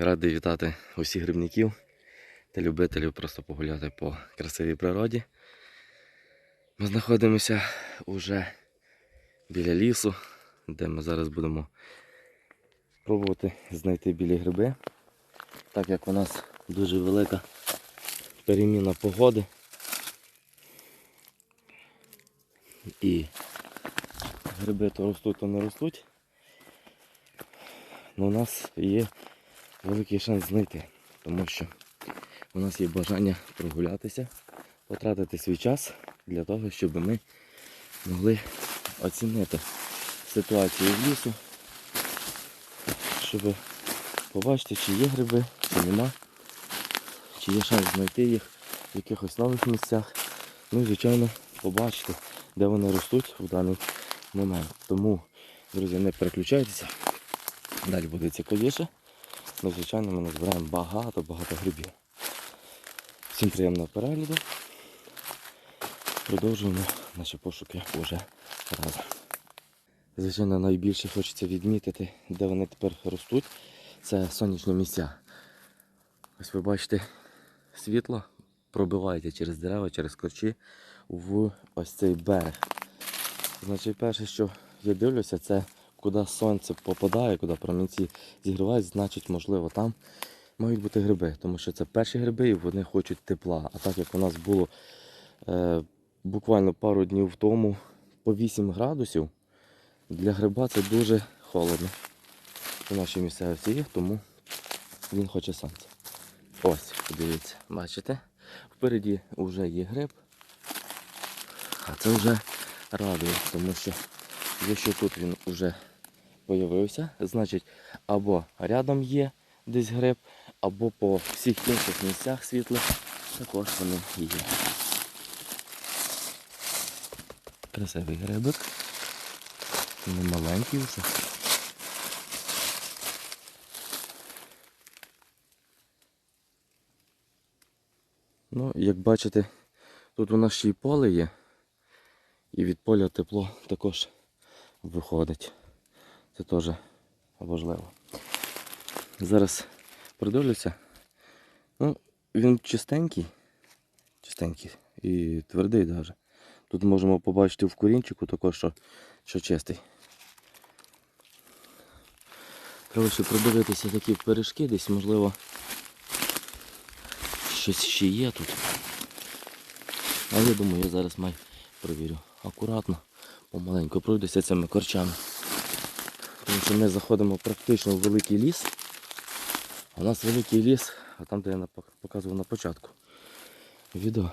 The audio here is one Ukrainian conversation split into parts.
Радий вітати усіх грибників та любителів просто погуляти по красивій природі. Ми знаходимося уже біля лісу, де ми зараз будемо пробувати знайти білі гриби. Так як у нас дуже велика переміна погоди. І гриби то ростуть, то не ростуть. Но у нас є великий шанс знайти, тому що у нас є бажання прогулятися, потратити свій час для того, щоб ми могли оцінити ситуацію в лісу, щоб побачити, чи є гриби, чи нема, чи є шанс знайти їх в якихось нових місцях. Ну і, звичайно, побачити, де вони ростуть в даний момент. Тому, друзі, не переключайтеся. Далі буде цікавіше. Ну, звичайно, ми назбираємо багато-багато грибів. Всім приємного перегляду. Продовжуємо наші пошуки уже разом. Звичайно, найбільше хочеться відмітити, де вони тепер ростуть. Це сонячні місця. Ось ви бачите, світло пробивається через дерева, через корчі в ось цей берег. Значить, перше, що я дивлюся, це куди сонце попадає, куди промінці зігрівають, значить, можливо, там мають бути гриби, тому що це перші гриби і вони хочуть тепла. А так як у нас було е, буквально пару днів тому по 8 градусів, для гриба це дуже холодно. У нашій місцевості є, тому він хоче сонця. Ось, подивіться, бачите? Впереді вже є гриб, а це вже радує, тому що якщо тут він вже появився, значить або рядом є десь гриб, або по всіх інших місцях світлих також вони є. Красивий грибик. Він маленький вже. Ну, як бачите, тут у нас ще й поле є. І від поля тепло також виходить. Це теж важливо. Зараз продивлюся. Ну, він чистенький. Чистенький і твердий навіть. Тут можемо побачити в корінчику також, що, що чистий. Треба ще продивитися такі пиріжки десь, можливо, щось ще є тут. Але я думаю, я зараз май провірю. Акуратно, помаленьку пройдуся цими корчами. Тому що ми заходимо практично в великий ліс. У нас великий ліс, а там, де я показував на початку відео,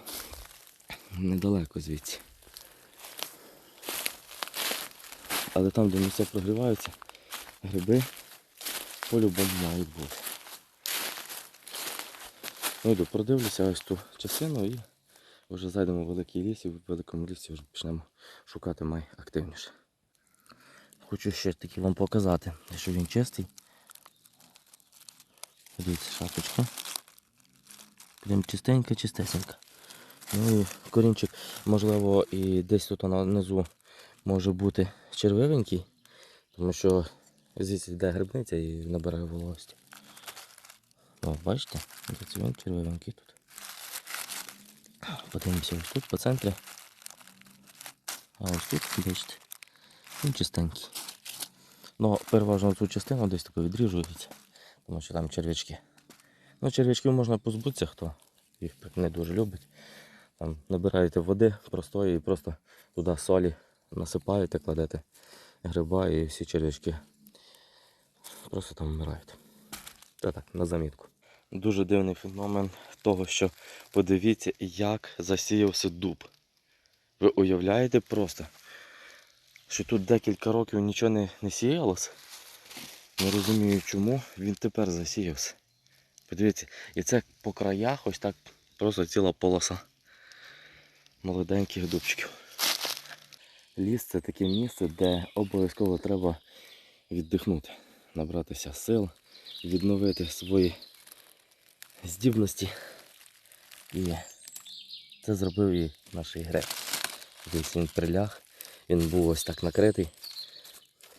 недалеко звідси. Але там, де місця прогріваються, гриби по-любому мають бути. Ну йду, продивлюся ось ту частину і вже зайдемо в великий ліс і в великому лісі вже почнемо шукати май активніше. Хочу ще таки вам показати, що він чистий. Дивіться, шапочка. Прям чистенька, чистесенька. Ну і корінчик, можливо, і десь тут внизу може бути червивенький, тому що звідси йде грибниця і набирає вологості. О, бачите? Він червивенький тут. Подивимося ось тут по центрі. А ось тут, бачите, він чистенький. Ну, переважно цю частину десь тако відріжується, тому що там черв'ячки. Ну, черв'ячків можна позбутися, хто їх не дуже любить. Там набираєте води простої і просто туди солі насипаєте, кладете гриба і всі черв'ячки просто там вмирають. Та так, на замітку. Дуже дивний феномен того, що подивіться, як засіявся дуб. Ви уявляєте просто, що тут декілька років нічого не, не сіялося. Не розумію чому він тепер засіявся. Подивіться, і це по краях ось так просто ціла полоса молоденьких дубчиків. Ліс це таке місце, де обов'язково треба віддихнути, набратися сил, відновити свої здібності. І це зробив і наш грек. Десь він приляг, він був ось так накритий.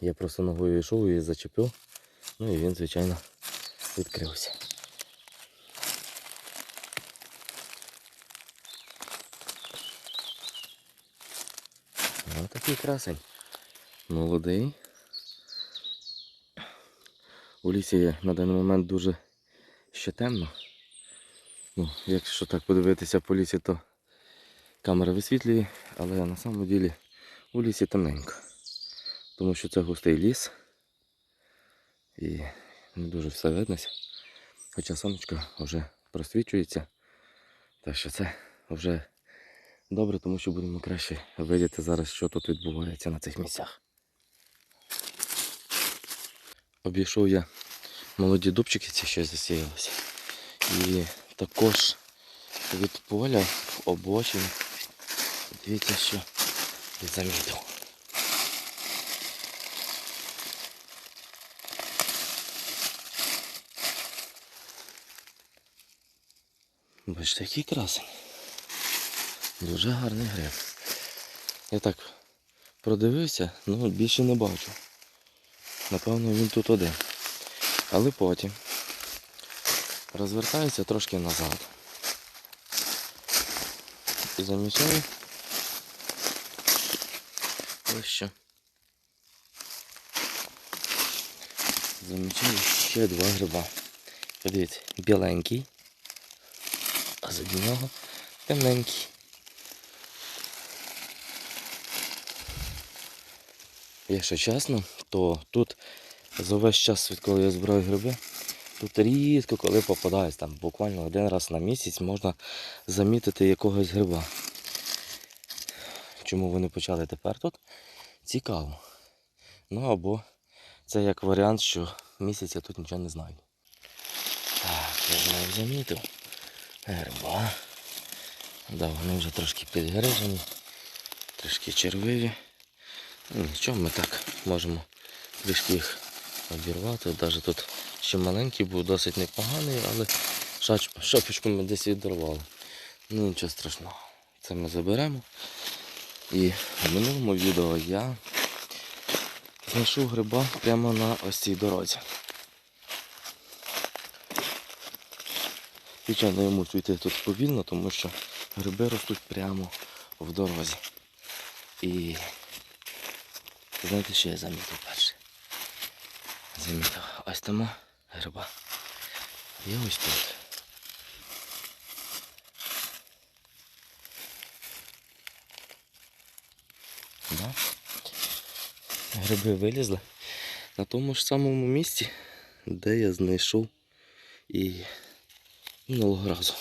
Я просто ногою йшов і зачепив. Ну і він, звичайно, відкрився. Ось такий красень. Молодий. У лісі на даний момент дуже ще темно. Ну, якщо так подивитися по лісі, то камера висвітлює, але на самому ділі у лісі темненько. Тому що це густий ліс і не дуже все виднося. Хоча сонечко вже просвічується. Так що це вже добре, тому що будемо краще видіти зараз, що тут відбувається на цих місцях. Обійшов я молоді дубчики, ці ще засіялися. І також від поля в обочині. Дивіться, що замітив. Бачите, який красень. Дуже гарний гриб. Я так продивився, ну більше не бачу. Напевно, він тут один. Але потім розвертаюся трошки назад. І замічаю ось що. Замічаю ще два гриба. Подивіться, біленький, а за нього темненький. Якщо чесно, то тут за весь час, відколи я збираю гриби, тут рідко коли попадається, там буквально один раз на місяць можна замітити якогось гриба. Чому вони почали тепер тут? Цікаво. Ну або це як варіант, що місяць я тут нічого не знаю. Так, я знову замітив. Гриба. Да, вони вже трошки підгрижені, трошки червиві. Ну, Нічого, ми так можемо трішки їх обірвати. Навіть тут ще маленький був, досить непоганий, але шапочку ми десь відірвали. Ну нічого страшного. Це ми заберемо. І в минулому відео я знайшов гриба прямо на ось цій дорозі. Звичайно, мушу йти тут повільно, тому що гриби ростуть прямо в дорозі. І знаєте, що я замітив перше? Замітив ось там гриба. І ось тут. Да? Гриби вилізли на тому ж самому місці, де я знайшов і минулого разу.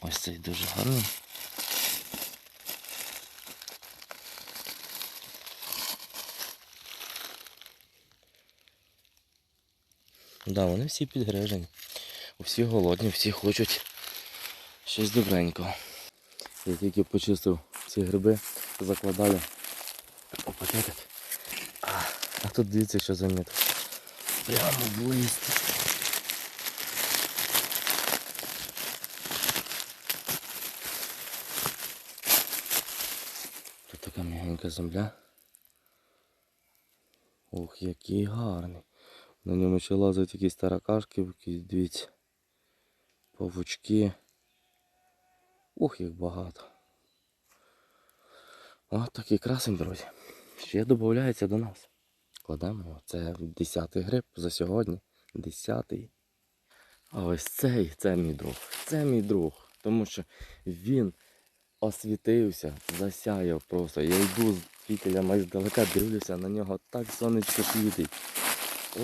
Ось цей дуже гарний. Да, вони всі підгрежені. Всі голодні, всі хочуть щось добренького. Я тільки почистив ці гриби, закладаю у пакетик. А, а тут дивіться, що замітив. Прямо листі. Тут така м'ягенька земля. Ух, який гарний. На ньому ще лазять якісь таракашки, якісь, дивіться. Павучки. Ух, їх багато. Ось такий красень, друзі. Ще додається до нас. Кладемо його. Це 10-й гриб за сьогодні. 10-й. А ось цей, це мій друг. Це мій друг. Тому що він освітився, засяяв просто. Я йду з фітеля майже здалека, дивлюся на нього, так сонечко світить. О,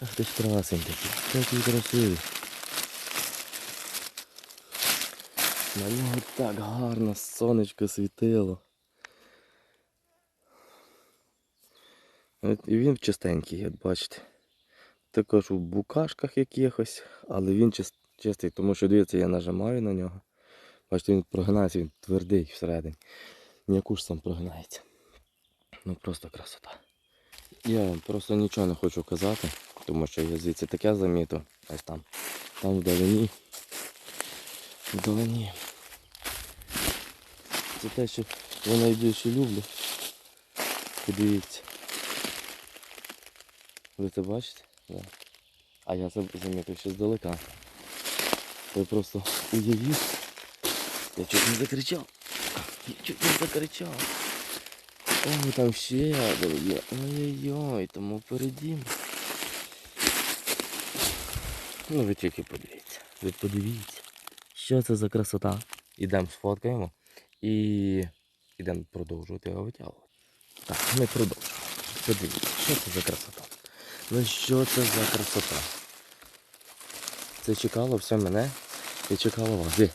ах ти ж красень такий, красивий. На нього так гарно сонечко світило. І він чистенький, як бачите. Також у букашках якихось, але він чистий, тому що дивіться, я нажимаю на нього. Бачите, він прогинається, він твердий всередині. Ніяку ж сам прогинається. Ну просто красота. Я просто нічого не хочу казати, тому що я звідси таке замітив. Ось там. Там вдалині. Вдалині. Це те, що я найбільше люблю. Подивіться. Ви це бачите? Да. А я це замітив ще здалека. Ви просто уявіть. Я чуть не закричав. Я чуть не закричав. Ой, там ще є. Ой-ой-ой, тому впереді. Ну ви тільки подивіться. Ви подивіться. Що це за красота? Ідемо сфоткаємо і йдемо продовжувати його витягувати. Так, ми продовжуємо. Подивіться, що це за красота? Ну що це за красота? Це чекало все мене і чекало вас. Де?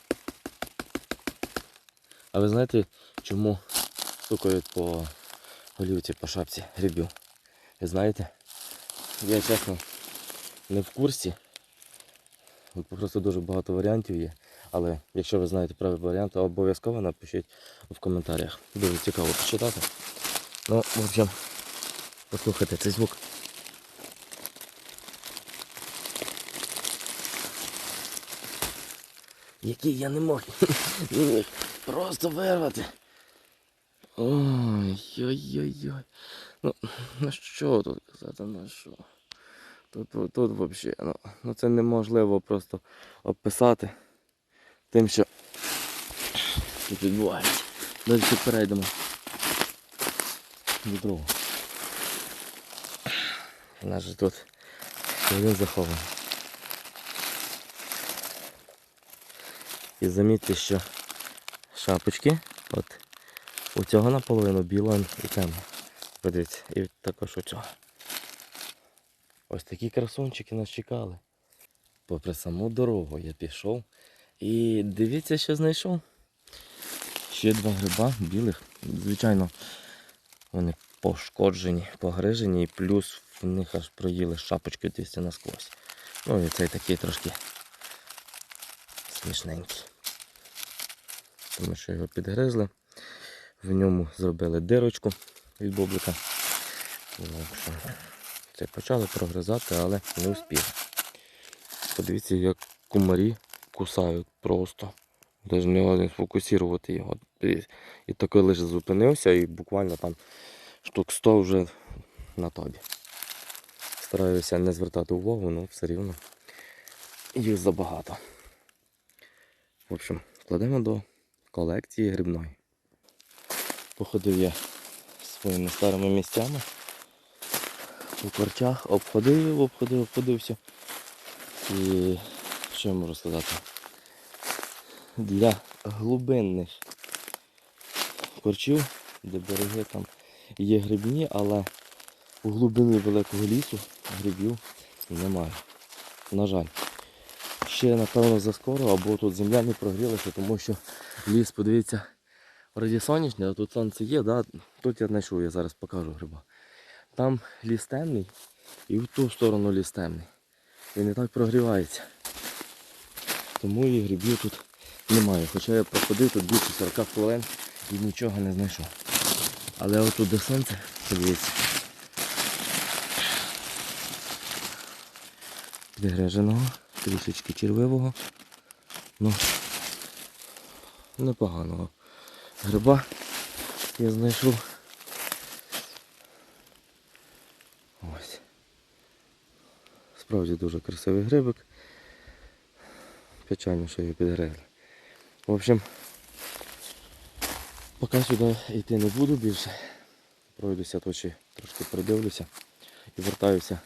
А ви знаєте, чому стукають по голівці, по шапці грибів? Ви знаєте? Я чесно не в курсі. Просто дуже багато варіантів є. Але якщо ви знаєте правильний варіант, то обов'язково напишіть в коментарях. Дуже цікаво почитати. Ну, в общем, послухайте цей звук. Який я не мог просто вирвати. Ой-ой-ой-ой. Ну, ну що тут казати, ну що? Тут, тут, тут взагалі, ну, ну це неможливо просто описати тим, що тут відбувається. Далі перейдемо до другого. У нас же тут один захований. І замітьте, що шапочки, от у цього наполовину біла і темна. Подивіться, і також у цього. Ось такі красунчики нас чекали. Попри саму дорогу я пішов. І дивіться, що знайшов. Ще два гриба білих. Звичайно, вони пошкоджені, погрижені, і плюс в них аж проїли шапочки десь насквозь. Ну і цей такий трошки смішненький. Тому що його підгризли. В ньому зробили дирочку від бублика. Це почали прогризати, але не успіли. Подивіться, як кумарі кусають просто. Навіть не можна сфокусувати його. І такий лише зупинився і буквально там штук 100 вже на тобі. Стараюся не звертати увагу, але все рівно їх забагато. В общем, кладемо до колекції грибної. Походив я своїми старими місцями. У корчах обходив, обходив, обходився. І що я можу сказати? Для глибинних корчів, де береги там є грибні, але у глибині великого лісу грибів немає. На жаль. Ще напевно заскоро, або тут земля не прогрілася, тому що ліс, подивіться, вроді сонячний, а тут сонце є, да? тут я знайшов, я зараз покажу гриба. Там ліс темний і в ту сторону ліс темний. Він не так прогрівається. Тому і грибів тут немає. Хоча я проходив тут більше 40 хвилин і нічого не знайшов. Але отут де сонце, подивіться. Підгреженого, трішечки червивого. Ну, непоганого гриба я знайшов. Ось. Справді дуже красивий грибик. Печально, що його підгризли. В общем, поки сюди йти не буду більше. Пройдуся точі, трошки придивлюся і вертаюся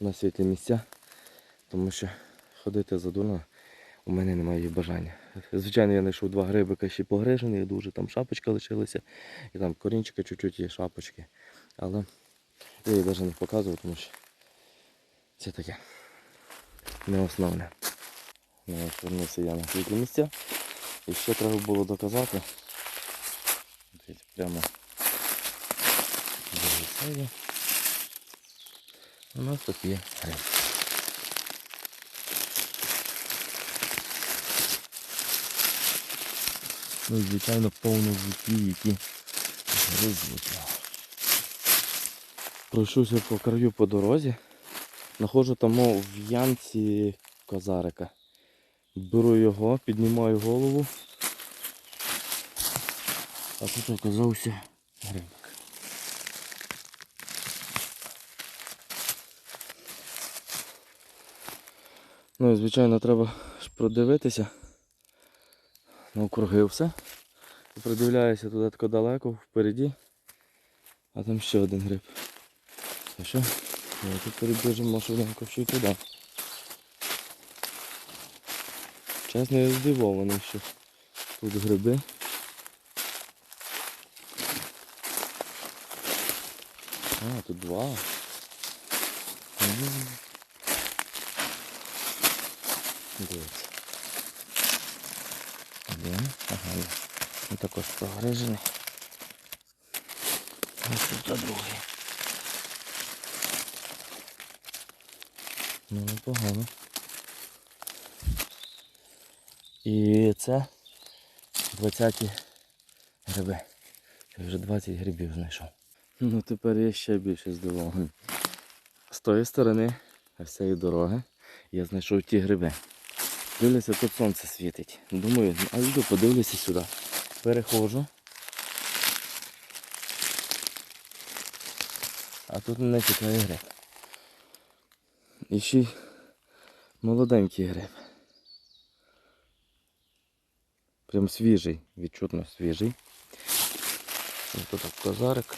на світлі місця, тому що ходити задурно у мене немає бажання. Звичайно, я знайшов два грибика ще погрижені, дуже там шапочка лишилася, і там корінчика чуть-чуть є шапочки. Але я її навіть не показував, тому що це таке не основне. Ну, Вернувся я на світлі місця. І ще треба було доказати. Дивіться, прямо себе. У нас тут є гриб. Ну і звичайно повно жуків, які гризуть. Пройшовся по краю по дорозі. Находжу там в ямці козарика. Беру його, піднімаю голову. А тут оказався грибик. Ну і звичайно треба ж продивитися. Навкруги все. І придивляюся туди тако далеко, впереді. А там ще один гриб. А що? Ми тут перебіжимо швиденько ще й туди. Чесно, я здивований, що тут гриби. А, тут два. Дивіться. Один. Ага. є. Він також прогрижений. Ось тут другий. Ну, непогано. І це 20-ті гриби. Я вже 20 грибів знайшов. Ну тепер я ще більше здивований. З тої сторони всієї дороги я знайшов ті гриби. Дивлюся, тут сонце світить. Думаю, а йду подивлюся сюди. Переходжу. А тут мене чекає гриб. І ще й молоденький гриб. Прям свіжий, відчутно свіжий. Ось тут козарик.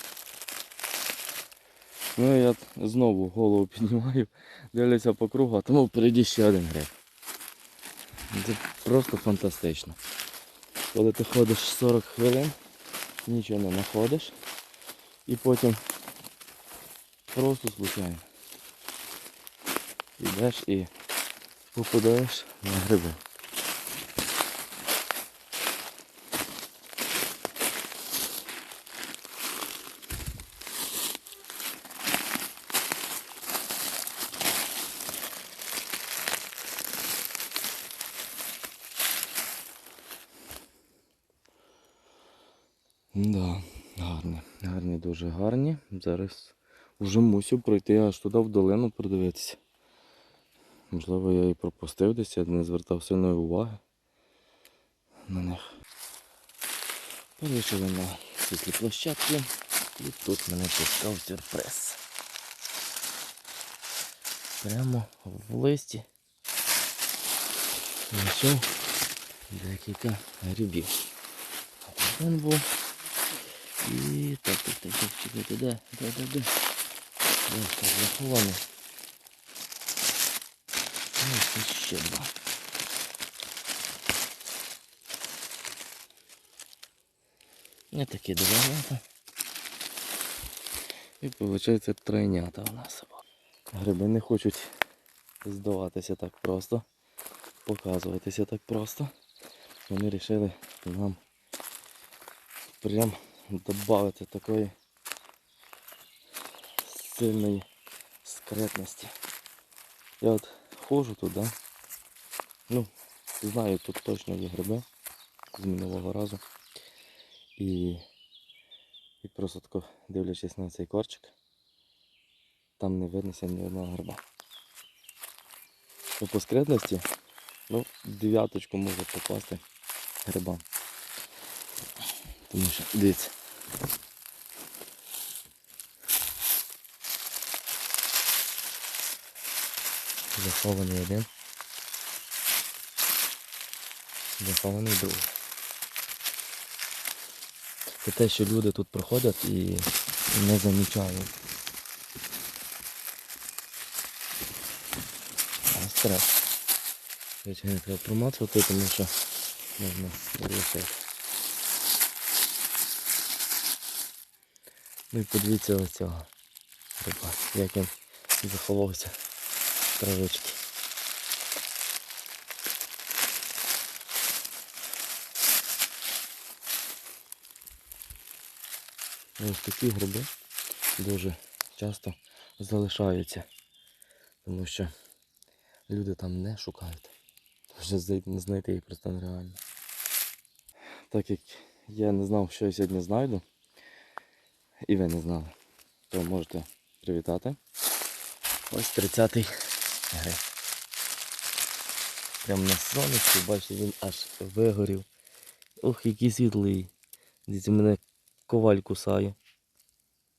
Ну і я знову голову піднімаю, дивлюся по кругу, а тому впереді ще один гриб. Це просто фантастично. Коли ти ходиш 40 хвилин, нічого не знаходиш. І потім просто случайно. Ідеш і попадаєш на гриби. Да, гарні. Гарні. Зараз вже мусю пройти аж туди в долину продивитися. Можливо, я і пропустив десь, я не звертав сильної уваги на них. Вирішили на світлі площадки. І тут мене чекав сюрприз. Прямо в листі знайшов декілька грибів. Один був. І так, так, так, так, чекайте, де, де, де, де. Де так заховано. Ось тут ще два. Не такі два. І виходить тройнята у нас. Гриби не хочуть здаватися так просто, показуватися так просто. Вони вирішили нам прям додати такої сильної скретності. Я от ходжу туди. Ну, знаю, тут точно є гриби з минулого разу. І, і просто тако дивлячись на цей корчик, там не виднося ні одного гриба. Ну, по скретності, ну, дев'яточку може попасти грибам. Тому що, дивіться. Захований один. Захований другий. Це те, що люди тут проходять і не замічають. А. Звичайно, треба промацувати, тому що можна залишити. Ну і подивіться ось цього гриба, як він заховався в травички. Ось такі гриби дуже часто залишаються, тому що люди там не шукають. Вже знайти їх просто нереально. Так як я не знав, що я сьогодні знайду, і ви не знали, то можете привітати. Ось 30-й гриб. Прямо на сонечку, бачите, він аж вигорів. Ох, який світлий. Дивіться, мене коваль кусає.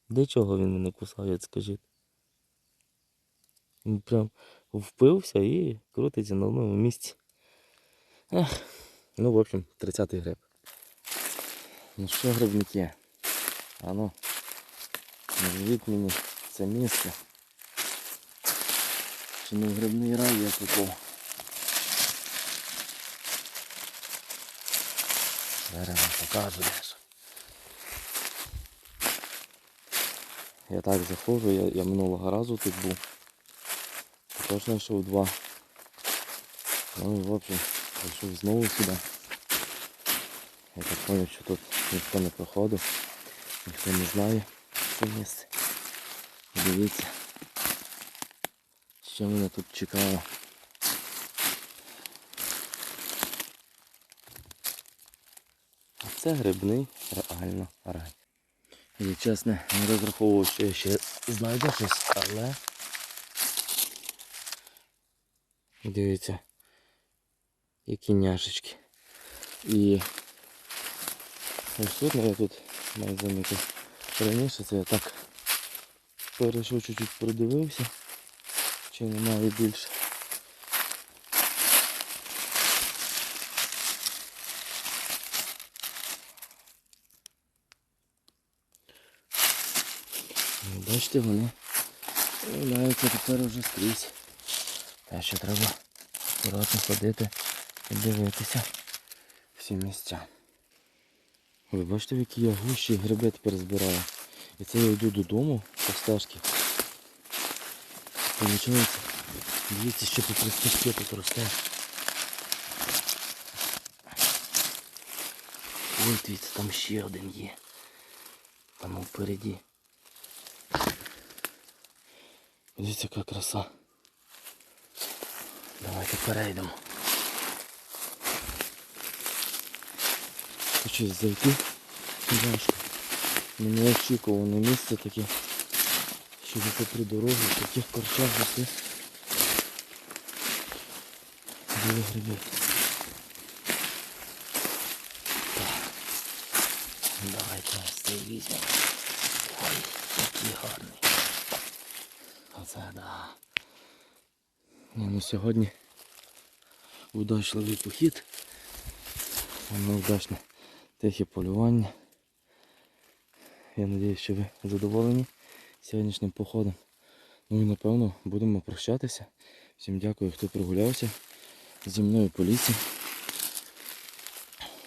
Для чого він мене кусає, скажіть? Він прям впився і крутиться на одному місці. Ех. Ну, в общем, 30-й гриб. Ну що, грибники? А ну, назвіть мені це місце. Чи не грибний рай я попав? Вам покажу дещо. Я так заходжу, я, я минулого разу тут був. Також знайшов два. Ну і в общем, зайшов знову сюди. Я так зрозумів, що тут ніхто не проходив, ніхто не знає це. Дивіться, що мене тут чекало. А це грибний реально рай. І чесно, не розраховував, що я ще знайду щось, але дивіться, які няшечки. І ось тут, я тут маю замітити раніше, це я так перейшов чуть-чуть продивився, чи немає більше. Бачите, вони виявляються тепер уже скрізь. Та ще треба акуратно ходити і дивитися всі місця. Ви бачите, в які я гущі гриби тепер збираю. І це я йду додому по стежці. Получається, дивіться, що тут ростуть, тут росте. Ой, дивіться, там ще один є. Там впереді. Дивіться, яка краса. Давайте перейдемо. Хочу зайти. Важко. Мені очікуване місце таке. Щоб це при дорозі в таких корчах зайти. Були гриби. Давайте цей візьмемо. Ой, який гарний. Оце да. Ні, ну сьогодні удачливий похід. Воно вдачне тихе полювання. Я сподіваюся, що ви задоволені сьогоднішнім походом. Ну і напевно будемо прощатися. Всім дякую, хто прогулявся зі мною по лісі.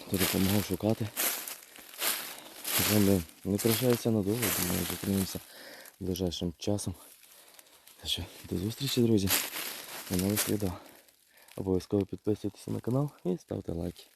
Хто допомагав шукати. З не прощаюся надовго, думаю, зустрінемося ближайшим часом. Так що, до зустрічі, друзі. На нових відео. Обов'язково підписуйтесь на канал і ставте лайки.